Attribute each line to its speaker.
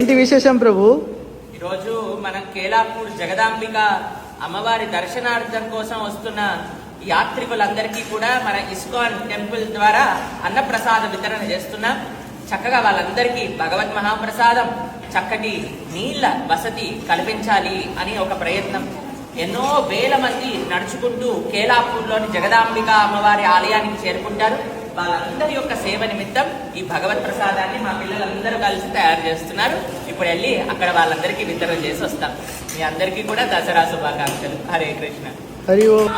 Speaker 1: ఏంటి విశేషం ప్రభు.
Speaker 2: ఈరోజు మనం కేలాపూర్ జగదాంబిక అమ్మవారి దర్శనార్థం కోసం వస్తున్న యాత్రికులందరికీ కూడా మన ఇస్కాన్ టెంపుల్ ద్వారా అన్నప్రసాద వితరణ చేస్తున్నాం. చక్కగా వాళ్ళందరికీ భగవత్ మహాప్రసాదం చక్కటి నీళ్ళ వసతి కల్పించాలి అని ఒక ప్రయత్నం. ఎన్నో వేల మంది నడుచుకుంటూ కేలాపూర్లోని జగదాంబిక అమ్మవారి ఆలయానికి చేరుకుంటారు. వాళ్ళందరి యొక్క సేవ నిమిత్తం ఈ భగవత్ ప్రసాదాన్ని మా పిల్లలందరూ కలిసి తయారు చేస్తున్నారు. ఇప్పుడు వెళ్ళి అక్కడ వాళ్ళందరికీ వితరణ చేసి వస్తాం. మీ అందరికీ కూడా దసరా శుభాకాంక్షలు. హరే కృష్ణ.
Speaker 1: హరి ఓం.